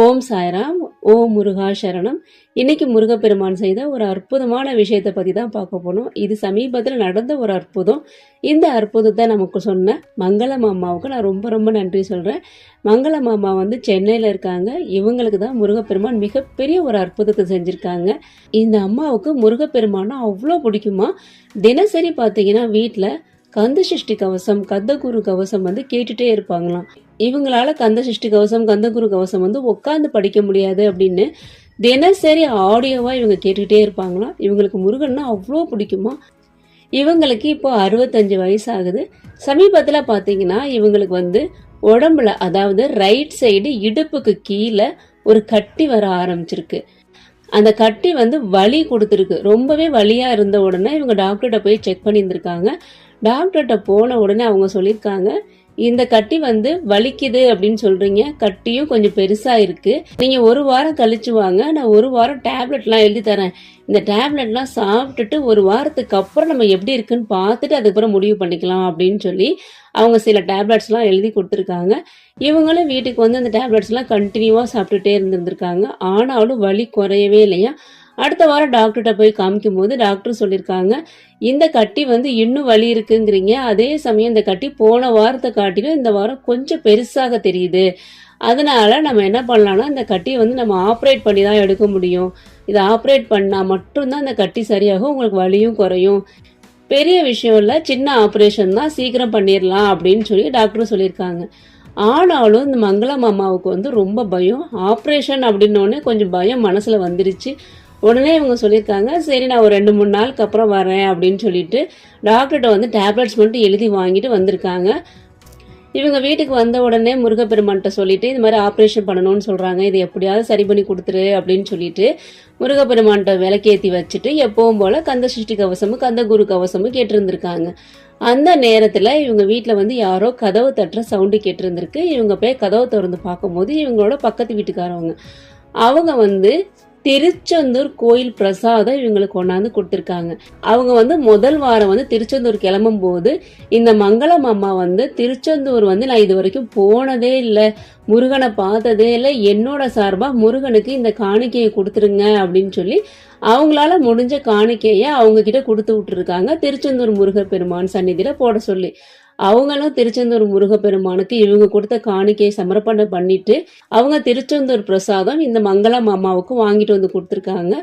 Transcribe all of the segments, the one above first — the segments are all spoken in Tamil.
ஓம் சாய்ராம் ஓம் முருகா சரணம். இன்னைக்கு முருகப்பெருமான் செய்த ஒரு அற்புதமான விஷயத்தை பற்றி தான் பார்க்க போனோம் இது சமீபத்தில் நடந்த ஒரு அற்புதம். இந்த அற்புதத்தை நமக்கு சொன்ன மங்களம் அம்மாவுக்கு நான் ரொம்ப ரொம்ப நன்றி சொல்கிறேன் மங்களம் அம்மா வந்து சென்னையில் இருக்காங்க. இவங்களுக்கு தான் முருகப்பெருமான் மிகப்பெரிய ஒரு அற்புதத்தை செஞ்சுருக்காங்க. இந்த அம்மாவுக்கு முருகப்பெருமானா அவ்வளோ பிடிக்குமா? தினசரி பார்த்தீங்கன்னா வீட்டில் கந்த சஷ்டி கவசம் கந்தகுரு கவசம் வந்து கேட்டுட்டே இருப்பாங்களாம். இவங்களால கந்த சிஷ்டி கவசம் கந்தகுரு கவசம் வந்து உட்காந்து படிக்க முடியாது அப்படின்னு தினசரி ஆடியோவா இவங்க கேட்டுக்கிட்டே இருப்பாங்களாம் இவங்களுக்கு முருகன்னா அவ்வளோ பிடிக்குமா? இவங்களுக்கு இப்போ அறுபத்தஞ்சு வயசு ஆகுது சமீபத்தில் பார்த்தீங்கன்னா இவங்களுக்கு வந்து உடம்புல அதாவது ரைட் சைடு இடுப்புக்கு கீழே ஒரு கட்டி வர ஆரம்பிச்சிருக்கு. அந்த கட்டி வந்து வலி கொடுத்துருக்கு. ரொம்பவே வலியாக இருந்த உடனே இவங்க டாக்டர்கிட்ட போய் செக் பண்ணியிருந்திருக்காங்க. டாக்டர்கிட்ட போன உடனே அவங்க சொல்லியிருக்காங்க இந்த கட்டி வந்து வலிக்குது அப்படின்னு சொல்றீங்க. கட்டியும் கொஞ்சம் பெருசா இருக்கு. நீங்க ஒரு வாரம் கழிச்சு வாங்க. நான் ஒரு வாரம் டேப்லெட்லாம் எழுதி தரேன். இந்த டேப்லெட்லாம் சாப்பிட்டுட்டு ஒரு வாரத்துக்கு அப்புறம் நம்ம எப்படி இருக்குன்னு பார்த்துட்டு அதுக்கப்புறம் முடிவு பண்ணிக்கலாம் அப்படின்னு சொல்லி அவங்க சில டேப்லெட்ஸ்லாம் எழுதி கொடுத்துருக்காங்க. இவங்களும் வீட்டுக்கு வந்து அந்த டேப்லெட்ஸ்லாம் கண்டினியூவாக சாப்பிட்டுட்டே இருந்திருந்திருக்காங்க. ஆனாலும் வலி குறையவே இல்லையா? அடுத்த வாரம் டாக்டர்கிட்ட போய் காமிக்கும் போது டாக்டர் சொல்லியிருக்காங்க இந்த கட்டி வந்து இன்னும் வலி இருக்குங்கிறீங்க. அதே சமயம் இந்த கட்டி போன வாரத்தை காட்டிலும் இந்த வாரம் கொஞ்சம் பெருசாக தெரியுது. அதனால நம்ம என்ன பண்ணலாம்னா இந்த கட்டியை வந்து நம்ம ஆப்ரேட் பண்ணி தான் எடுக்க முடியும். இதை ஆப்ரேட் பண்ணால் மட்டும்தான் இந்த கட்டி சரியாகும் உங்களுக்கு வலியும் குறையும். பெரிய விஷயம் இல்லை சின்ன ஆப்ரேஷன் தான் சீக்கிரம் பண்ணிடலாம் அப்படின்னு சொல்லி டாக்டரும் சொல்லியிருக்காங்க. ஆனாலும் இந்த மங்களம் அம்மாவுக்கு வந்து ரொம்ப பயம். ஆப்ரேஷன் அப்படின்னோடனே கொஞ்சம் பயம் மனசில் வந்துருச்சு. உடனே இவங்க சொல்லியிருக்காங்க சரி நான் ஒரு ரெண்டு மூணு நாளுக்கு அப்புறம் வரேன் அப்படின்னு சொல்லிட்டு டாக்டர்கிட்ட வந்து டேப்லெட்ஸ் மட்டும் எழுதி வாங்கிட்டு வந்திருக்காங்க. இவங்க வீட்டுக்கு வந்த உடனே முருகப்பெருமான்கிட்ட சொல்லிட்டு இது மாதிரி ஆப்ரேஷன் பண்ணணும்னு சொல்கிறாங்க இது எப்படியாவது சரி பண்ணி கொடுத்துரு அப்படின்னு சொல்லிட்டு முருகப்பெருமான்கிட்ட விளக்கேத்தி வச்சுட்டு எப்பவும் போல் கந்த சிருஷ்டி கவசமும் கந்த குரு கவசமும் கேட்டிருந்திருக்காங்க. அந்த நேரத்தில் இவங்க வீட்டில் வந்து யாரோ கதவு தட்டுற சவுண்டு கேட்டிருந்திருக்கு. இவங்க போய் கதவை திறந்து பார்க்கும்போது இவங்களோட பக்கத்து வீட்டுக்காரவங்க. அவங்க வந்து திருச்செந்தூர் கோயில் பிரசாதம் இவங்களுக்கு கொண்டாந்து கொடுத்துருக்காங்க. அவங்க வந்து முதல் வாரம் வந்து திருச்செந்தூர் கிளம்பும் போது இந்த மங்களம் அம்மா வந்து திருச்செந்தூர் வந்து நான் இது வரைக்கும் போனதே இல்லை முருகனை பார்த்ததே இல்லை என்னோட சார்பா முருகனுக்கு இந்த காணிக்கையை கொடுத்துருங்க அப்படின்னு சொல்லி அவங்களால முடிஞ்ச காணிக்கையை அவங்க கிட்ட கொடுத்து விட்டுருக்காங்க. திருச்செந்தூர் முருகர் பெருமான் சந்நிதியில போட சொல்லி. அவங்களும் திருச்செந்தூர் முருகப்பெருமானுக்கு இவங்க கொடுத்த காணிக்கையை சமர்ப்பணம் பண்ணிட்டு அவங்க திருச்செந்தூர் பிரசாதம் இந்த மங்களம் அம்மாவுக்கு வாங்கிட்டு வந்து கொடுத்துருக்காங்க.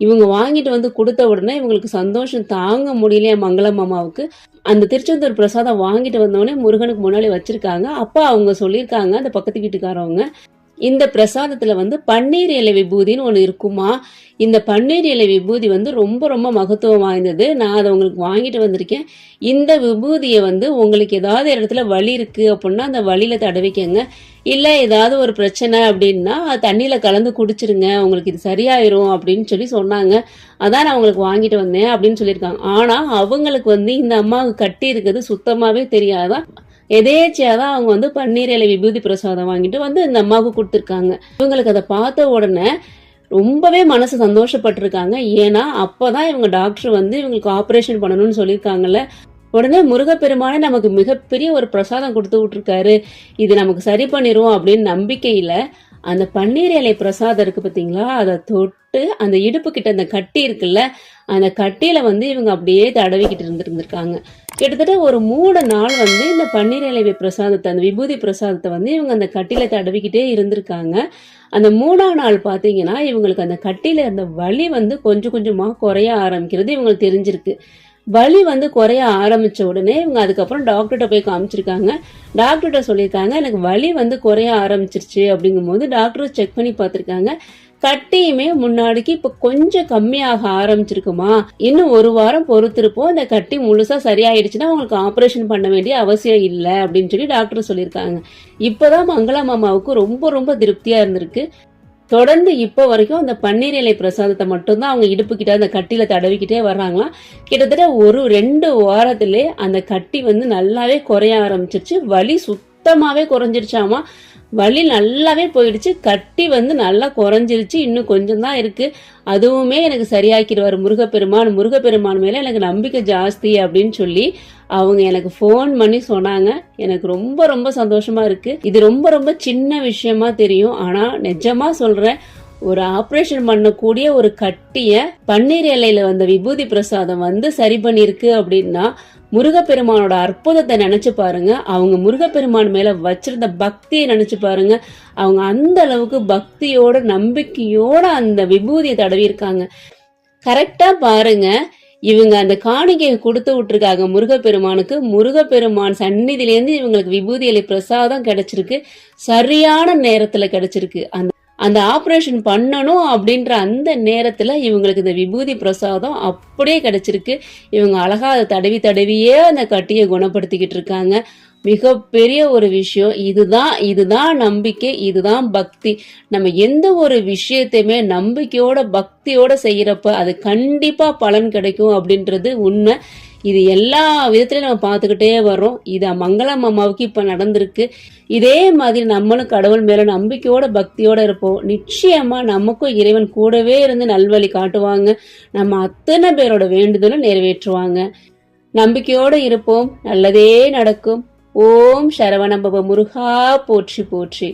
இவங்க வாங்கிட்டு வந்து கொடுத்த உடனே இவங்களுக்கு சந்தோஷம் தாங்க முடியலையா மங்களம் அம்மாவுக்கு அந்த திருச்செந்தூர் பிரசாதம் வாங்கிட்டு வந்தோடனே முருகனுக்கு முன்னாடி வச்சிருக்காங்க. அப்பா அவங்க சொல்லியிருக்காங்க அந்த பக்கத்து வீட்டுக்காரவங்க. இந்த பிரசாதத்தில் வந்து பன்னீர் இலை விபூதின்னு ஒன்று இருக்குமா? இந்த பன்னீர் இலை விபூதி வந்து ரொம்ப ரொம்ப மகத்துவம் வாய்ந்தது. நான் அதை உங்களுக்கு வாங்கிட்டு வந்திருக்கேன். இந்த விபூதியை வந்து உங்களுக்கு ஏதாவது இடத்துல வலி இருக்குது அப்படின்னா அந்த வழியில் தடவிக்கங்க. இல்லை ஏதாவது ஒரு பிரச்சனை அப்படின்னா அது தண்ணியில் கலந்து குடிச்சிருங்க. உங்களுக்கு இது சரியாயிரும் அப்படின்னு சொல்லி சொன்னாங்க. அதான் நான் உங்களுக்கு வாங்கிட்டு வந்தேன் அப்படின்னு சொல்லியிருக்காங்க. ஆனால் அவங்களுக்கு வந்து இந்த அம்மாவுக்கு கட்டி இருக்கிறது சுத்தமாகவே தெரியாதான் எதேச்சியாக தான் அவங்க வந்து பன்னீர் இலை விபூதி பிரசாதம் வாங்கிட்டு வந்து இந்த அம்மாவுக்கு கொடுத்துருக்காங்க. இவங்களுக்கு அதை பார்த்த உடனே ரொம்பவே மனசு சந்தோஷப்பட்டிருக்காங்க. ஏன்னா அப்போதான் இவங்க டாக்டர் வந்து இவங்களுக்கு ஆப்ரேஷன் பண்ணணும்னு சொல்லியிருக்காங்கல்ல. உடனே முருகப்பெருமானே நமக்கு மிகப்பெரிய ஒரு பிரசாதம் கொடுத்து விட்டுருக்காரு. இது நமக்கு சரி பண்ணிடும் அப்படின்னு நம்பிக்கையில் அந்த பன்னீர் இலை பிரசாதம் இருக்கு பார்த்தீங்களா அதை தொட்டு அந்த இடுப்பு கிட்ட அந்த கட்டி இருக்குல்ல அந்த கட்டியில வந்து இவங்க அப்படியே தடவிக்கிட்டு இருந்திருந்திருக்காங்க. கிட்டத்தட்ட ஒரு மூணு நாள் வந்து இந்த பன்னீர் இலைவி பிரசாதத்தை அந்த விபூதி பிரசாதத்தை வந்து இவங்க அந்த கட்டில தடவிக்கிட்டே இருந்திருக்காங்க. அந்த மூணாம் நாள் பார்த்தீங்கன்னா இவங்களுக்கு அந்த கட்டில இருந்த வலி வந்து கொஞ்சம் கொஞ்சமா குறைய ஆரம்பிக்கிறது இவங்களுக்கு தெரிஞ்சிருக்கு. வலி வந்து குறைய ஆரம்பிச்ச உடனே இவங்க அதுக்கப்புறம் டாக்டர்கிட்ட போய் காமிச்சிருக்காங்க. டாக்டர்கிட்ட சொல்லியிருக்காங்க எனக்கு வலி வந்து குறைய ஆரம்பிச்சிருச்சு அப்படிங்கும்போது டாக்டர் செக் பண்ணி பார்த்துருக்காங்க. கட்டியுமே முன்னாடிக்கு இப்ப கொஞ்சம் கம்மியாக ஆரம்பிச்சிருக்குமா? இன்னும் ஒரு வாரம் பொறுத்திருப்போம். இந்த கட்டி முழுசா சரியாயிடுச்சுன்னா உங்களுக்கு ஆபரேஷன் பண்ண வேண்டிய அவசியம் இல்லை அப்படின்னு சொல்லி டாக்டர் சொல்லியிருக்காங்க. இப்பதான் மங்களா மாமாவுக்கு ரொம்ப ரொம்ப திருப்தியா இருந்திருக்கு. தொடர்ந்து இப்போ வரைக்கும் அந்த பன்னீர் இலை பிரசாதத்தை மட்டும்தான் அவங்க இடுப்புக்கிட்ட அந்த கட்டியில் தடவிக்கிட்டே வர்றாங்களாம் கிட்டத்தட்ட ஒரு ரெண்டு வாரத்திலே அந்த கட்டி வந்து நல்லாவே குறைய ஆரம்பிச்சிருச்சு. வலி சுத்தமாவே குறைஞ்சிருச்சாமா வலி நல்லாவே போயிடுச்சு. கட்டி வந்து நல்லா குறைஞ்சிருச்சு. இன்னும் கொஞ்சம் தான் இருக்கு. அதுவுமே எனக்கு சரியாக்கிடுவார் முருகப்பெருமான். முருகப்பெருமான் மேல எனக்கு நம்பிக்கை ஜாஸ்தி அப்படின்னு சொல்லி அவங்க எனக்கு ஃபோன் பண்ணி சொன்னாங்க. எனக்கு ரொம்ப ரொம்ப சந்தோஷமா இருக்கு. இது ரொம்ப ரொம்ப சின்ன விஷயமா தெரியும். ஆனா நிஜமா சொல்றேன் ஒரு ஆப்ரேஷன் பண்ணக்கூடிய ஒரு கட்டிய பன்னீர் இலையில வந்த விபூதி பிரசாதம் வந்து சரி பண்ணிருக்கு அப்படின்னா முருகப்பெருமானோட அற்புதத்தை நினைச்சு பாருங்க. அவங்க முருகப்பெருமான் மேல வச்சிருந்த பக்தியை நினைச்சு பாருங்க. அவங்க அந்த அளவுக்கு பக்தியோட நம்பிக்கையோட அந்த விபூதியை தடவி இருக்காங்க. கரெக்டா பாருங்க. இவங்க அந்த காணிக்கையை கொடுத்து விட்டுருக்காங்க முருகப்பெருமானுக்கு. முருகப்பெருமான் சந்நிதியிலேருந்து இவங்களுக்கு விபூதி இலை பிரசாதம் கிடைச்சிருக்கு. சரியான நேரத்துல கிடைச்சிருக்கு. அந்த அந்த ஆப்ரேஷன் பண்ணணும் அப்படின்ற அந்த நேரத்தில் இவங்களுக்கு இந்த விபூதி பிரசாதம் அப்படியே கிடச்சிருக்கு. இவங்க அழகாக அதை தடவி தடவியே அந்த கட்டியை குணப்படுத்திக்கிட்டு இருக்காங்க. மிகப்பெரிய ஒரு விஷயம். இதுதான் இதுதான் நம்பிக்கை இதுதான் பக்தி. நம்ம எந்த ஒரு விஷயத்தையுமே நம்பிக்கையோட பக்தியோட செய்கிறப்ப அது கண்டிப்பாக பலன் கிடைக்கும் அப்படின்றது உண்மை. இது எல்லா விதத்திலையும் நம்ம பார்த்துக்கிட்டே வரோம் இது மங்களம் அம்மாவுக்கு இப்போ நடந்திருக்கு. இதே மாதிரி நம்மளும் கடவுள் மேலே நம்பிக்கையோட பக்தியோட இருப்போம். நிச்சயமாக நமக்கும் இறைவன் கூடவே இருந்து நல்வழி காட்டுவாங்க. நம்ம அத்தனை பேரோட வேண்டுதலும் நிறைவேற்றுவாங்க. நம்பிக்கையோடு இருப்போம். நல்லதே நடக்கும். ஓம் சரவணபவ முருகா போற்றி போற்றி.